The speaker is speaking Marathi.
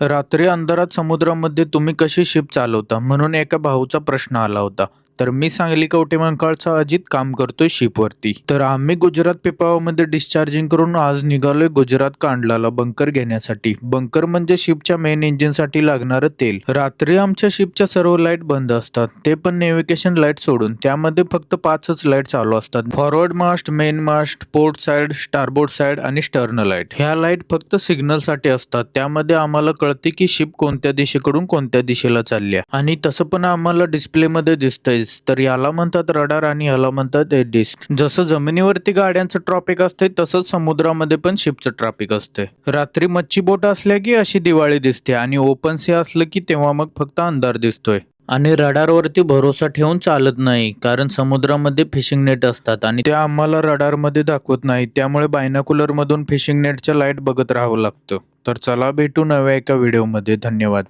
रात्री अंधारात समुद्रामध्ये तुम्ही कशी शिप चालवता? म्हणून एका भाऊचा प्रश्न आला होता. तर मी सांगली कवटेमंकाळचा अजित काम करतोय शिपवरती. तर आम्ही गुजरात पिपावामध्ये डिस्चार्जिंग करून आज निघालोय गुजरात कांडलाला बंकर घेण्यासाठी. बंकर म्हणजे शिपच्या मेन इंजिनसाठी लागणारं तेल. रात्री आमच्या शिपच्या सर्व लाइट बंद असतात. ते पण नेव्हिगेशन लाइट सोडून. त्यामध्ये फक्त पाचच लाइट चालू असतात. Forward mast main mast port side starboard side आणि स्टर्न लाइट ह्या लाइट फक्त सिग्नलसाठी असतात. त्यामध्ये आम्हाला कळते की शिप कोणत्या दिशेकडून कोणत्या दिशेला चालली आहे. आणि तसं पण आम्हाला डिस्प्ले मध्ये डिस्क तर याला म्हणतात रडार आणि याला म्हणतात डिस्क. जसं जमिनीवरती गाड्यांचं ट्रॉफिक असते तसंच समुद्रामध्ये पण शिपचं ट्रॉपिक असते. रात्री मच्छी बोट असल्या की अशी दिवाळी दिसते आणि ओपन सी असलं की तेव्हा मग फक्त अंधार दिसतोय. आणि रडारवरती भरोसा ठेवून चालत नाही कारण समुद्रामध्ये फिशिंग नेट असतात आणि ते आम्हाला रडारमध्ये दाखवत नाही. त्यामुळे बायनाकुलरमधून फिशिंग नेटच्या लाइट बघत राहावं लागतं. तर चला भेटू नव्या एका व्हिडिओमध्ये धन्यवाद.